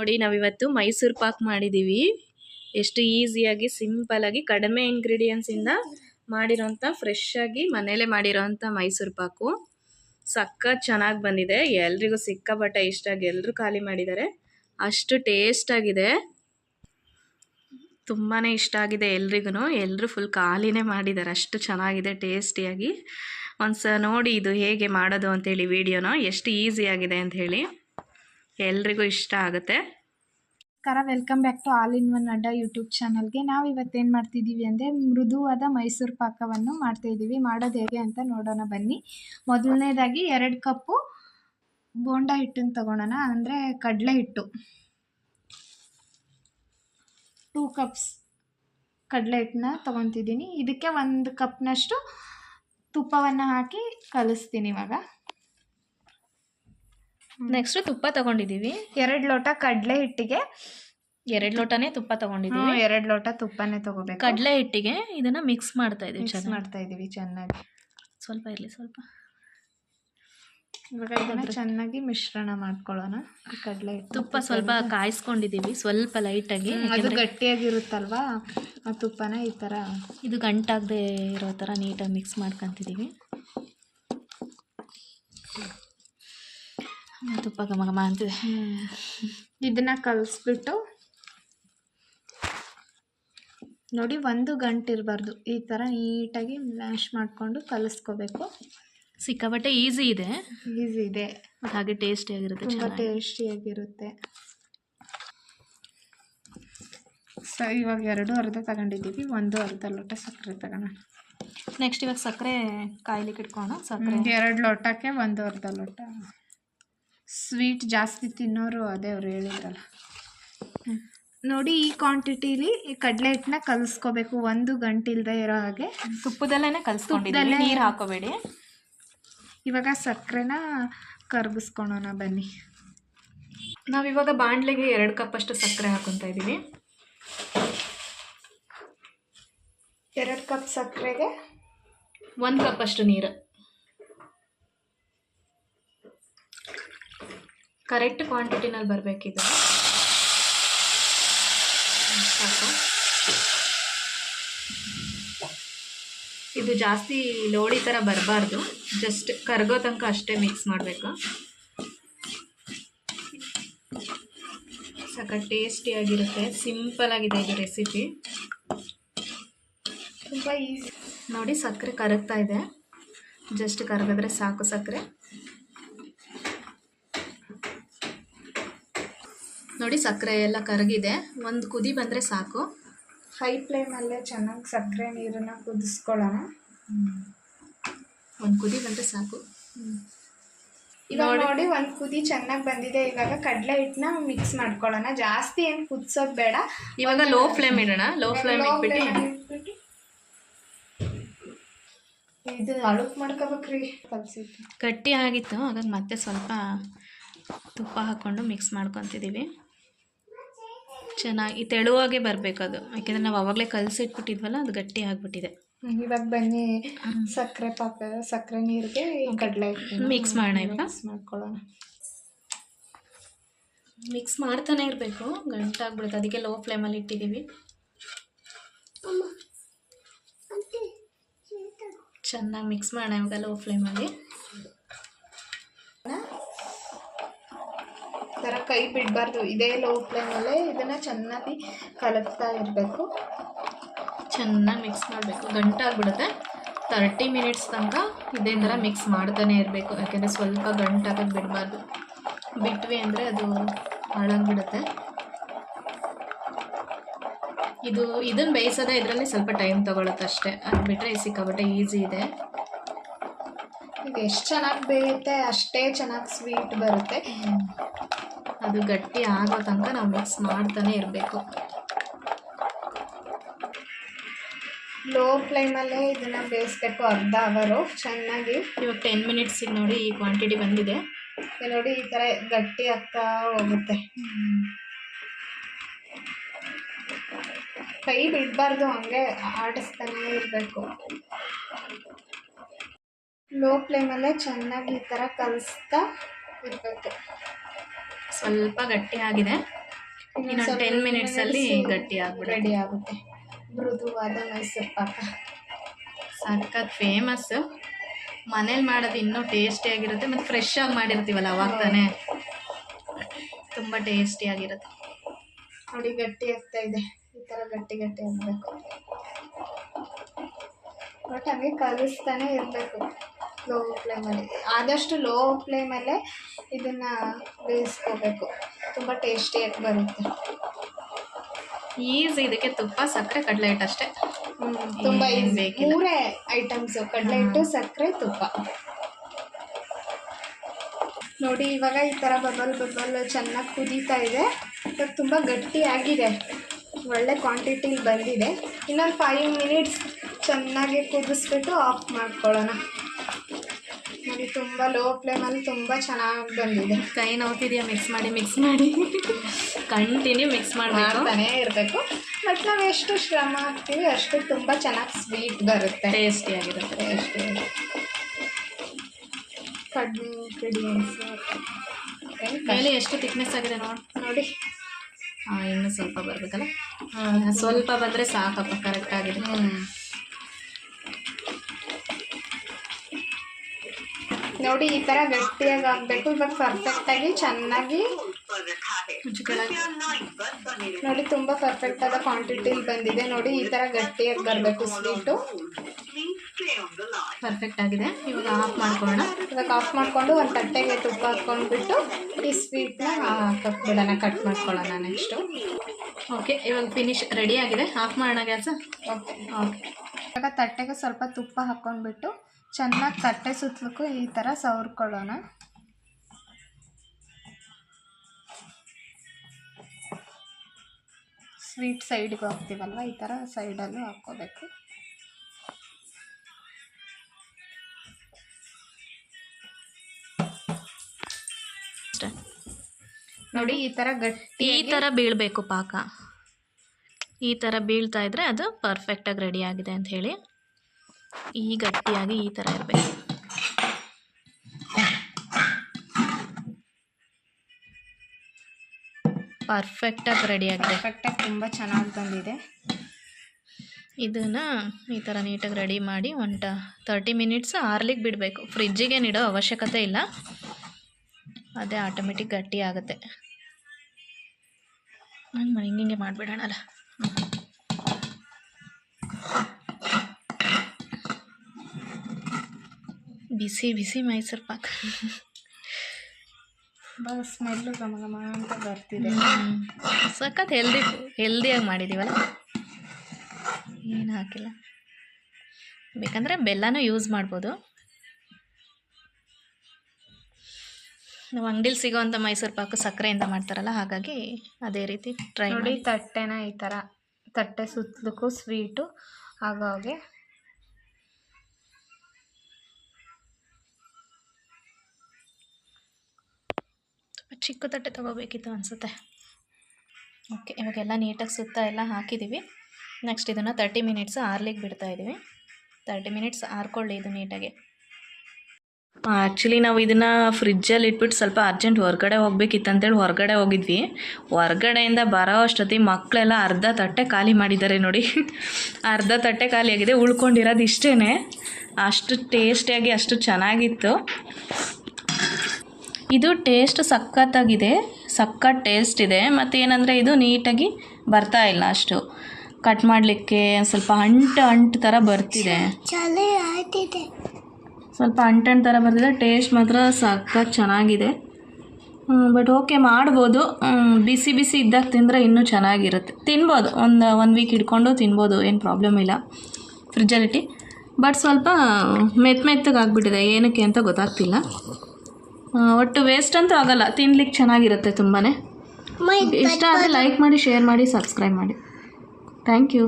ನೋಡಿ, ನಾವಿವತ್ತು ಮೈಸೂರು ಪಾಕ್ ಮಾಡಿದ್ದೀವಿ ಎಷ್ಟು ಈಸಿಯಾಗಿ ಸಿಂಪಲಾಗಿ ಕಡಿಮೆ ಇಂಗ್ರೀಡಿಯೆಂಟ್ಸಿಂದ ಮಾಡಿರೋಂಥ ಫ್ರೆಶ್ ಆಗಿ ಮನೇಲೆ ಮಾಡಿರೋಂಥ ಮೈಸೂರು ಪಾಕು. ಸಖತ್ ಚೆನ್ನಾಗಿ ಬಂದಿದೆ. ಎಲ್ರಿಗೂ ಸಿಕ್ಕಾಪಟ್ಟೆ ಇಷ್ಟ. ಆಗಿ ಎಲ್ಲರೂ ಖಾಲಿ ಮಾಡಿದ್ದಾರೆ. ಅಷ್ಟು ಟೇಸ್ಟ್ ಆಗಿದೆ. ತುಂಬಾ ಇಷ್ಟ ಆಗಿದೆ ಎಲ್ರಿಗೂ ಎಲ್ಲರೂ ಫುಲ್ ಖಾಲಿನೇ ಮಾಡಿದ್ದಾರೆ. ಅಷ್ಟು ಚೆನ್ನಾಗಿದೆ ಟೇಸ್ಟಿಯಾಗಿ ಒಂದ್ಸ ನೋಡಿ, ಇದು ಹೇಗೆ ಮಾಡೋದು ಅಂತೇಳಿ ವೀಡಿಯೋನ ಎಷ್ಟು ಈಸಿಯಾಗಿದೆ ಹೇಳಿ. ಎಲ್ರಿಗೂ ಇಷ್ಟ ಆಗುತ್ತೆ. ನಮಸ್ಕಾರ, welcome back to all in one Adda YouTube ಚಾನಲ್ಗೆ. ನಾವು ಇವತ್ತೇನು ಮಾಡ್ತಿದ್ದೀವಿ ಅಂದರೆ ಮೃದುವಾದ ಮೈಸೂರು ಪಾಕವನ್ನು ಮಾಡ್ತಾಯಿದ್ದೀವಿ ಮಾಡೋದು ಹೇಗೆ ಅಂತ ನೋಡೋಣ, ಬನ್ನಿ. ಮೊದಲನೇದಾಗಿ ಎರಡು ಕಪ್ಪು ಬೋಂಡ ಹಿಟ್ಟನ್ನು ತಗೊಳೋಣ ಅಂದರೆ ಕಡಲೆ ಹಿಟ್ಟು. ಟೂ ಕಪ್ಸ್ ಕಡಲೆ ಹಿಟ್ಟನ್ನ ತೊಗೊತಿದ್ದೀನಿ. ಇದಕ್ಕೆ ಒಂದು ಕಪ್ನಷ್ಟು ತುಪ್ಪವನ್ನು ಹಾಕಿ ಕಲಿಸ್ತೀನಿ ಇವಾಗ. ನೆಕ್ಸ್ಟ್ ತುಪ್ಪ ತಗೊಂಡಿದ್ದೀವಿ ಎರಡು ಲೋಟ ಕಡಲೆ ಹಿಟ್ಟಿಗೆ. ಎರಡು ಲೋಟನೇ ತುಪ್ಪ ತಗೊಂಡಿದ್ದೀವಿ ಎರಡು ಲೋಟ ತುಪ್ಪನೇ ತಗೋಬೇಕು. ಕಡಲೆ ಹಿಟ್ಟಿಗೆ ಇದನ್ನ ಮಿಕ್ಸ್ ಮಾಡ್ತಾ ಇದ್ದೀವಿ ಮಿಕ್ಸ್ ಚೆನ್ನಾಗಿ. ಮಾಡ್ತಾ ಇದ್ದೀವಿ ಚೆನ್ನಾಗಿ. ಸ್ವಲ್ಪ ಇರಲಿ ಸ್ವಲ್ಪ. ಇವಾಗ ಇದನ್ನ ಚೆನ್ನಾಗಿ ಮಿಶ್ರಣ ಮಾಡ್ಕೊಳ್ಳೋಣ. ಕಡಲೆ ತುಪ್ಪ ಸ್ವಲ್ಪ ಕಾಯಿಸ್ಕೊಂಡಿದ್ದೀವಿ ಸ್ವಲ್ಪ ಲೈಟಾಗಿ ಆಗಿ. ಅದು ಗಟ್ಟಿಯಾಗಿರುತ್ತಲ್ವಾ? ಆ ತುಪ್ಪನ ಈ ಥರ ಇದು ಗಂಟಾಗದೆ ಇರೋ ಥರ ನೀಟಾಗಿ ಮಿಕ್ಸ್ ಮಾಡ್ಕೊತಿದ್ದೀವಿ ತುಪ್ಪ ಘಮ ಘಮ ಅಂತಿದೆ. ಇದನ್ನ ಕಲಿಸ್ಬಿಟ್ಟು ನೋಡಿ ಒಂದು ಗಂಟೆ ಇರಬಾರ್ದು ಈ ಥರ ನೀಟಾಗಿ ಮ್ಯಾಶ್ ಮಾಡಿಕೊಂಡು ಕಲಿಸ್ಕೋಬೇಕು. ಸಿಕ್ಕಾಬಟ್ಟೆ ಈಸಿ ಇದೆ. ಈಸಿ ಇದೆ. ಮತ್ತು ಹಾಗೆ ಟೇಸ್ಟಿಯಾಗಿರುತ್ತೆ ತುಂಬ ಟೇಸ್ಟಿಯಾಗಿರುತ್ತೆ ಸೊ ಇವಾಗ ಎರಡು ಅರ್ಧ ತಗೊಂಡಿದ್ದೀವಿ. ಒಂದು ಅರ್ಧ ಲೋಟ ಸಕ್ಕರೆ ತಗೋಣ. ನೆಕ್ಸ್ಟ್ ಇವಾಗ ಸಕ್ಕರೆ ಕಾಯ್ಲಿಕ್ಕೆ ಇಟ್ಕೋಣ ಸಕ್ಕರೆ ಎರಡು ಲೋಟಕ್ಕೆ ಒಂದು ಅರ್ಧ ಲೋಟ. ಸ್ವೀಟ್ ಜಾಸ್ತಿ ತಿನ್ನೋರು ಅದೇ ಅವ್ರು ಹೇಳಿದ್ರಲ್ಲ. ನೋಡಿ ಈ ಕ್ವಾಂಟಿಟಿಲಿ ಈ ಕಡಲೆ ಹಿಟ್ಟನ್ನ ಕಲಿಸ್ಕೋಬೇಕು. ಒಂದು ಗಂಟಿಲ್ದೆ ಇರೋ ಹಾಗೆ. ತುಪ್ಪದಲ್ಲೇ ಕಲಿಸ್ಕೊಂಡಿದ್ದೀವಿ ತುಪ್ಪದಲ್ಲೇ- ನೀರು ಹಾಕೋಬೇಡಿ. ಇವಾಗ ಸಕ್ಕರೆನ ಕರಗಿಸ್ಕೊಳೋಣ ಬನ್ನಿ. ನಾವು ಇವಾಗ ಬಾಣಲೆಗೆ ಎರಡು ಕಪ್ ಅಷ್ಟು ಸಕ್ಕರೆ ಹಾಕೊತಾ ಇದ್ದೀವಿ. ಎರಡು ಕಪ್ ಸಕ್ಕರೆಗೆ ಒಂದು ಕಪ್ ಅಷ್ಟು ನೀರು. ಕರೆಕ್ಟ್ ಕ್ವಾಂಟಿಟಿನಲ್ಲಿ ಬರಬೇಕಿದೆ. ಸಾಕು. ಇದು ಜಾಸ್ತಿ ಲೋಡಿ ಥರ ಬರಬಾರ್ದು. ಜಸ್ಟ್ ಕರ್ಗೋ ತನಕ ಅಷ್ಟೇ ಮಿಕ್ಸ್ ಮಾಡಬೇಕು. ಸಾಕ ಟೇಸ್ಟಿಯಾಗಿರುತ್ತೆ ಸಿಂಪಲಾಗಿದೆ ಇದು ರೆಸಿಪಿ ತುಂಬ ಈಸಿ ನೋಡಿ ಸಕ್ಕರೆ ಕರಗ್ತಾ ಇದೆ. ಜಸ್ಟ್ ಕರಗಿದ್ರೆ ಸಾಕು ಸಕ್ಕರೆ. ನೋಡಿ ಸಕ್ಕರೆ ಎಲ್ಲ ಕರಗಿದೆ. ಒಂದು ಕುದಿ ಬಂದರೆ ಸಾಕು. ಹೈ ಫ್ಲೇಮಲ್ಲೇ ಚೆನ್ನಾಗಿ ಸಕ್ಕರೆ ನೀರನ್ನ ಕುದಿಸ್ಕೊಳ್ಳೋಣ. ಒಂದು ಕುದಿ ಬಂದರೆ ಸಾಕು. ಇವಾಗ ನೋಡಿ. ಒಂದು ಕುದಿ ಚೆನ್ನಾಗಿ ಬಂದಿದೆ. ಇವಾಗ ಕಡಲೆ ಹಿಟ್ಟನ್ನ ಮಿಕ್ಸ್ ಮಾಡ್ಕೊಳ್ಳೋಣ. ಜಾಸ್ತಿ ಏನು ಕುದಿಸೋದು ಬೇಡ. ಇವಾಗ ಲೋ ಫ್ಲೇಮ್ ಇಡೋಣ. ಲೋ ಫ್ಲೇಮ್ ಇಟ್ಬಿಟ್ಟು ಇದು ಅಳುಕ್ ಮಾಡ್ಕೋಬೇಕ್ರಿ. ಕಲಸಿ ಗಟ್ಟಿ ಆಗಿತ್ತು. ಹಾಗಾಗಿ ಮತ್ತೆ ಸ್ವಲ್ಪ ತುಪ್ಪ ಹಾಕ್ಕೊಂಡು ಮಿಕ್ಸ್ ಮಾಡ್ಕೊತಿದ್ದೀವಿ ಚೆನ್ನಾಗಿ ತೆಳುವಾಗೆ ಬರಬೇಕು ಅದು ಯಾಕೆಂದರೆ ನಾವು ಅವಾಗಲೇ ಕಲಸಿಟ್ಬಿಟ್ಟಿದ್ವಲ್ಲ ಅದು ಗಟ್ಟಿ ಆಗಿಬಿಟ್ಟಿದೆ. ಇವಾಗ ಬನ್ನಿ ಸಕ್ಕರೆ ಪಾಕ ಸಕ್ಕರೆ ನೀರಿಗೆ ಕಡಲೆ ಮಿಕ್ಸ್ ಮಾಡೋಣ ಇವಾಗ? ಮಿಕ್ಸ್ ಮಾಡ್ಕೊಳ್ಳೋಣ. ಮಿಕ್ಸ್ ಮಾಡ್ತಾನೆ ಇರಬೇಕು ಗಂಟಾಗ್ಬಿಡುತ್ತೆ. ಅದಕ್ಕೆ ಲೋ ಫ್ಲೇಮಲ್ಲಿ ಇಟ್ಟಿದ್ದೀವಿ ಚೆನ್ನಾಗಿ ಮಿಕ್ಸ್ ಮಾಡೋಣ ಇವಾಗ ಲೋ ಫ್ಲೇಮಲ್ಲಿ ಈ ಥರ ಕೈ ಬಿಡಬಾರ್ದು. ಇದೇ ಲೋ ಫ್ಲೇಮಲ್ಲೇ ಇದನ್ನು ಚೆನ್ನಾಗಿ ಕಲಕ್ತಾ ಇರಬೇಕು. ಚೆನ್ನಾಗಿ ಮಿಕ್ಸ್ ಮಾಡಬೇಕು. ಗಂಟಾಗ್ಬಿಡುತ್ತೆ ತರ್ಟಿ ಮಿನಿಟ್ಸ್ ತನಕ ಇದೇ ಥರ ಮಿಕ್ಸ್ ಮಾಡ್ತಾನೆ ಇರಬೇಕು. ಯಾಕೆಂದರೆ ಸ್ವಲ್ಪ ಗಂಟಾಗೋದು ಬಿಡಬಾರ್ದು. ಬಿಟ್ವಿ ಅಂದರೆ ಅದು ಹಾಳಾಗ್ಬಿಡುತ್ತೆ. ಇದು ಇದನ್ನು ಬೇಯಿಸೋದೇ ಇದರಲ್ಲಿ ಸ್ವಲ್ಪ ಟೈಮ್ ತೊಗೊಳುತ್ತೆ ಅಷ್ಟೇ. ಅದು ಬಿಟ್ಟರೆ ಸಿಕ್ಕಾಬಟ್ಟೆ ಈಸಿ ಇದೆ. ಇದು ಎಷ್ಟು ಚೆನ್ನಾಗಿ ಬೇಯುತ್ತೆ ಅಷ್ಟೇ ಚೆನ್ನಾಗಿ ಸ್ವೀಟ್ ಬರುತ್ತೆ. ಅದು ಗಟ್ಟಿ ಆಗೋ ತನಕ ನಾವು ಮಿಕ್ಸ್ ಮಾಡ್ತಾನೆ ಇರಬೇಕು. ಲೋ ಫ್ಲೇಮಲ್ಲೇ ಇದನ್ನ ಬೇಯಿಸ್ಬೇಕು ಅರ್ಧ ಅವರು. ಚೆನ್ನಾಗಿ ಇವಾಗ ಟೆನ್ ಮಿನಿಟ್ಸಿಗೆ ನೋಡಿ ಈ ಕ್ವಾಂಟಿಟಿ ಬಂದಿದೆ. ನೋಡಿ ಈ ಥರ ಗಟ್ಟಿ ಆಗ್ತಾ ಹೋಗುತ್ತೆ. ಕೈ ಬಿಡಬಾರ್ದು ಹಂಗೆ ಆಡಿಸ್ತಾನೆ ಇರಬೇಕು. ಲೋ ಫ್ಲೇಮಲ್ಲೇ ಚೆನ್ನಾಗಿ ಈ ಥರ ಕಲಿಸ್ತಾ ಇರಬೇಕು. ಸ್ವಲ್ಪ ಗಟ್ಟಿ ಆಗಿದೆ ಇನ್ನೊಂದು ಟೆನ್ ಮಿನಿಟ್ಸಲ್ಲಿ ಗಟ್ಟಿ ಆಗ್ಬಿಡುತ್ತೆ ರೆಡಿ ಆಗುತ್ತೆ. ಮೃದುವಾದ ಮೈಸೂರು ಪಾಕ. ಸಖತ್ ಫೇಮಸ್ ಮನೇಲಿ ಮಾಡೋದು ಇನ್ನೂ ಟೇಸ್ಟಿಯಾಗಿರುತ್ತೆ ಮತ್ತು ಫ್ರೆಶ್ ಆಗಿ ಮಾಡಿರ್ತೀವಲ್ಲ ಅವಾಗ ತಾನೇ. ತುಂಬ ಟೇಸ್ಟಿಯಾಗಿರುತ್ತೆ ನೋಡಿ ಗಟ್ಟಿ ಆಗ್ತಾ ಇದೆ. ಈ ಥರ ಗಟ್ಟಿ ಗಟ್ಟಿ ಆಗಬೇಕು. ಬಟ್ ಹಂಗೆ ಕಲಿಸ್ತಾನೆ ಇರಬೇಕು. ಲೋ ಫ್ಲೇಮಲ್ಲಿ ಆದಷ್ಟು ಲೋ ಫ್ಲೇಮಲ್ಲೇ ಇದನ್ನು ಬೇಯಿಸ್ಕೋಬೇಕು. ತುಂಬ ಟೇಸ್ಟಿಯಾಗಿ ಬರುತ್ತೆ. ಈಸಿ ಇದಕ್ಕೆ ತುಪ್ಪ ಸಕ್ಕರೆ ಕಡಲೆ ಹಿಟ್ಟು ಅಷ್ಟೇ ತುಂಬ ಈಸಿ. ಮೂರೇ ಐಟಮ್ಸು ಕಡಲೆ ಹಿಟ್ಟು ಸಕ್ಕರೆ ತುಪ್ಪ. ನೋಡಿ ಇವಾಗ ಈ ಥರ ಬಬಲ್ ಬಬಲ್ ಚೆನ್ನಾಗಿ ಕುದೀತಾ ಇದೆ. ಇವಾಗ ತುಂಬ ಗಟ್ಟಿಯಾಗಿದೆ. ಒಳ್ಳೆ ಕ್ವಾಂಟಿಟಿಲಿ ಬಂದಿದೆ. ಇನ್ನೊಂದು ಫೈವ್ ಮಿನಿಟ್ಸ್ ಚೆನ್ನಾಗಿ ಕುದಿಸ್ಬಿಟ್ಟು ಆಫ್ ಮಾಡ್ಕೊಳ್ಳೋಣ. ನೋಡಿ ತುಂಬ ಲೋ ಫ್ಲೇಮಲ್ಲಿ ತುಂಬ ಚೆನ್ನಾಗಿ ಬಂದಿದೆ. ಕೈ ನೋವ್ತಿದ್ಯಾ? ಮಿಕ್ಸ್ ಮಾಡಿ ಮಿಕ್ಸ್ ಮಾಡಿ. ಕಂಟಿನ್ಯೂ ಮಿಕ್ಸ್ ಮಾಡ್ತಾನೇ ಇರಬೇಕು. ಬಟ್ ನಾವು ಎಷ್ಟು ಶ್ರಮ ಹಾಕ್ತೀವಿ ಅಷ್ಟು ತುಂಬ ಚೆನ್ನಾಗಿ ಸ್ವೀಟ್ ಬರುತ್ತೆ. ಟೇಸ್ಟಿಯಾಗಿರುತ್ತೆ ಟೇಸ್ಟಿ ಕಡಿಮೆ ಇಂಗ್ರೀಡಿಯೆಂಟ್ಸು ಮೇಲೆ ಎಷ್ಟು ಥಿಕ್ನೆಸ್ ಆಗಿದೆ ನೋಡಿ? ನೋಡಿ. ಹಾಂ ಇನ್ನೂ ಸ್ವಲ್ಪ ಬರಬೇಕಲ್ಲ? ಸ್ವಲ್ಪ. ಬಂದರೆ ಸಾಕಪ್ಪ ಕರೆಕ್ಟ್ ಆಗಿದೆ. ನೋಡಿ ಈ ತರ ಗಟ್ಟಿಯಾಗಿ ಆಗ್ಬೇಕು ಇವಾಗ ಪರ್ಫೆಕ್ಟಾಗಿ ಚೆನ್ನಾಗಿ ಮುಂಚೆ ಕೆಳಗೆ ನೋಡಿ ತುಂಬಾ ಪರ್ಫೆಕ್ಟ್ ಆದ ಕ್ವಾಂಟಿಟಿಲಿ ಬಂದಿದೆ. ನೋಡಿ ಈ ತರ ಗಟ್ಟಿಯಾಗಿ ಬರಬೇಕು ಸ್ವೀಟು ಪರ್ಫೆಕ್ಟ್ ಆಗಿದೆ. ಇವಾಗ ಆಫ್ ಮಾಡ್ಕೊಳ್ಳೋಣ. ಇವಾಗ ಆಫ್ ಮಾಡಿಕೊಂಡು ಒಂದು ತಟ್ಟೆಗೆ ತುಪ್ಪ ಹಾಕೊಂಡ್ಬಿಟ್ಟು ಈ ಸ್ವೀಟ್ನ ಹಾಕ್ಬಿಡೋಣ ಕಟ್ ಮಾಡ್ಕೊಳ್ಳೋಣ ನೆಕ್ಸ್ಟು ಓಕೆ ಇವಾಗ ಫಿನಿಶ್ ರೆಡಿ ಆಗಿದೆ. ಆಫ್ ಮಾಡೋಣ ಗ್ಯಾಸ್ ಓಕೆ ಓಕೆ ಇವಾಗ ತಟ್ಟೆಗೆ ಸ್ವಲ್ಪ ತುಪ್ಪ ಹಾಕ್ಕೊಂಡ್ಬಿಟ್ಟು ಚೆನ್ನಾಗಿ ತಟ್ಟೆ ಸುತ್ತಲಕ್ಕೂ ಈ ಥರ ಸವರ್ಕೊಳ್ಳೋಣ. ಸ್ವೀಟ್ ಸೈಡ್ಗೆ ಹಾಕ್ತೀವಲ್ವ ಈ ಥರ ಸೈಡಲ್ಲೂ ಹಾಕ್ಕೋಬೇಕು. ನೋಡಿ ಈ ಥರ ಗಟ್ಟಿ ಈ ಥರ ಬೀಳಬೇಕು ಪಾಕ. ಈ ಥರ ಬೀಳ್ತಾ ಇದ್ರೆ ಅದು ಪರ್ಫೆಕ್ಟಾಗಿ ರೆಡಿ ಆಗಿದೆ ಅಂತ ಹೇಳಿ. ಈ ಗಟ್ಟಿಯಾಗಿ ಈ ಥರ ಇರಬೇಕು. ಪರ್ಫೆಕ್ಟಾಗಿ ರೆಡಿ ಆಗಿದೆ. ಪರ್ಫೆಕ್ಟಾಗಿ ತುಂಬ ಚೆನ್ನಾಗಿ ಬಂದಿದೆ. ಇದನ್ನು ಈ ಥರ ನೀಟಾಗಿ ರೆಡಿ ಮಾಡಿ ಒಂಟ ತರ್ಟಿ ಮಿನಿಟ್ಸ್ ಆರ್ಲಿಕ್ಕೆ ಬಿಡಬೇಕು. ಫ್ರಿಜ್ಜಿಗೆ ನೀಡೋ ಅವಶ್ಯಕತೆ ಇಲ್ಲ. ಅದೇ ಆಟೋಮೆಟಿಕ್ ಗಟ್ಟಿ ಆಗುತ್ತೆ. ನಾನು ಹಿಂಗೆ ಹಿಂಗೆ ಮಾಡಿಬಿಡೋಣಲ್ಲ. ಬಿಸಿ ಬಿಸಿ ಮೈಸೂರು ಪಾಕ. ಭಾಳ ಸ್ಮೆಲ್ಲು ಘಮ ಘಮ ಅಂತ ಬರ್ತಿದೆ. ಸಖತ್ ಹೆಲ್ದಿ ಹೆಲ್ದಿಯಾಗಿ ಮಾಡಿದ್ದೀವಲ್ಲ ಏನು ಹಾಕಿಲ್ಲ. ಬೇಕಂದರೆ ಬೆಲ್ಲನೂ ಯೂಸ್ ಮಾಡ್ಬೋದು. ನಾವು ಅಂಗಡಿಲಿ ಸಿಗೋವಂಥ ಮೈಸೂರು ಪಾಕು ಸಕ್ಕರೆಯಿಂದ ಮಾಡ್ತಾರಲ್ಲ ಹಾಗಾಗಿ ಅದೇ ರೀತಿ ಟ್ರೈ ನೋಡಿ ಮಾಡಿ. ತಟ್ಟೆನ ಈ ಥರ ತಟ್ಟೆ ಸುತ್ತಲಕ್ಕೂ ಸ್ವೀಟು ಹಾಗಾಗಿ ಚಿಕ್ಕ ತಟ್ಟೆ ತೊಗೋಬೇಕಿತ್ತು ಅನಿಸುತ್ತೆ. ಓಕೆ ಇವಾಗೆಲ್ಲ ನೀಟಾಗಿ ಸುತ್ತ ಎಲ್ಲ ಹಾಕಿದ್ದೀವಿ ನೆಕ್ಸ್ಟ್ ಇದನ್ನು ತರ್ಟಿ ಮಿನಿಟ್ಸ್ ಆರ್ಲಿಕ್ಕೆ ಬಿಡ್ತಾ ಇದ್ದೀವಿ ತರ್ಟಿ ಮಿನಿಟ್ಸ್ ಆರ್ಕೊಳ್ಳಿ ಇದು ನೀಟಾಗಿ. ಆ್ಯಕ್ಚುಲಿ ನಾವು ಇದನ್ನು ಫ್ರಿಜ್ಜಲ್ಲಿ ಇಟ್ಬಿಟ್ಟು ಸ್ವಲ್ಪ ಅರ್ಜೆಂಟ್ ಹೊರಗಡೆ ಹೋಗ್ಬೇಕಿತ್ತಂತೇಳಿ ಹೊರಗಡೆ ಹೋಗಿದ್ವಿ. ಹೊರಗಡೆಯಿಂದ ಬರೋ ಅಷ್ಟೊತ್ತಿಗೆ ಮಕ್ಕಳೆಲ್ಲ ಅರ್ಧ ತಟ್ಟೆ ಖಾಲಿ ಮಾಡಿದ್ದಾರೆ ನೋಡಿ. ಅರ್ಧ ತಟ್ಟೆ ಖಾಲಿಯಾಗಿದೆ ಉಳ್ಕೊಂಡಿರೋದು ಇಷ್ಟೇ ಅಷ್ಟು ಟೇಸ್ಟಿಯಾಗಿ ಅಷ್ಟು ಚೆನ್ನಾಗಿತ್ತು. ಇದು ಟೇಸ್ಟ್ ಸಖತ್ತಾಗಿದೆ ಸಖತ್ ಟೇಸ್ಟ್ ಇದೆ ಮತ್ತು ಏನಂದರೆ ಇದು ನೀಟಾಗಿ ಬರ್ತಾ ಇಲ್ಲ ಅಷ್ಟು. ಕಟ್ ಮಾಡಲಿಕ್ಕೆ ಸ್ವಲ್ಪ ಅಂಟು ಅಂಟು ಥರ ಬರ್ತಿದೆ. ಸ್ವಲ್ಪ ಅಂಟಂಟು ಥರ ಬರ್ತಿದೆ ಟೇಸ್ಟ್ ಮಾತ್ರ ಸಖತ್ ಚೆನ್ನಾಗಿದೆ. ಬಟ್ ಓಕೆ ಮಾಡ್ಬೋದು. ಬಿಸಿ ಬಿಸಿ ಇದ್ದಾಗ ತಿಂದರೆ ಇನ್ನೂ ಚೆನ್ನಾಗಿರುತ್ತೆ. ತಿನ್ಬೋದು ಒಂದು ಒಂದು ವೀಕ್ ಹಿಡ್ಕೊಂಡು ತಿನ್ಬೋದು ಏನು ಪ್ರಾಬ್ಲಮ್ ಇಲ್ಲ. ಫ್ರಿಜ್ಜಲ್ಲಿಟ್ಟು ಬಟ್ ಸ್ವಲ್ಪ ಮೆತ್ತ ಮೆತ್ತಗಾಗ್ಬಿಟ್ಟಿದೆ ಏನಕ್ಕೆ ಅಂತ ಗೊತ್ತಾಗ್ತಿಲ್ಲ. ಒಟ್ಟು ವೇಸ್ಟ್ ಅಂತೂ ಆಗಲ್ಲ. ತಿನ್ಲಿಕ್ಕೆ ಚೆನ್ನಾಗಿರುತ್ತೆ ತುಂಬಾ ಇಷ್ಟ ಆದರೆ ಲೈಕ್ ಮಾಡಿ ಶೇರ್ ಮಾಡಿ ಸಬ್ಸ್ಕ್ರೈಬ್ ಮಾಡಿ. Thank you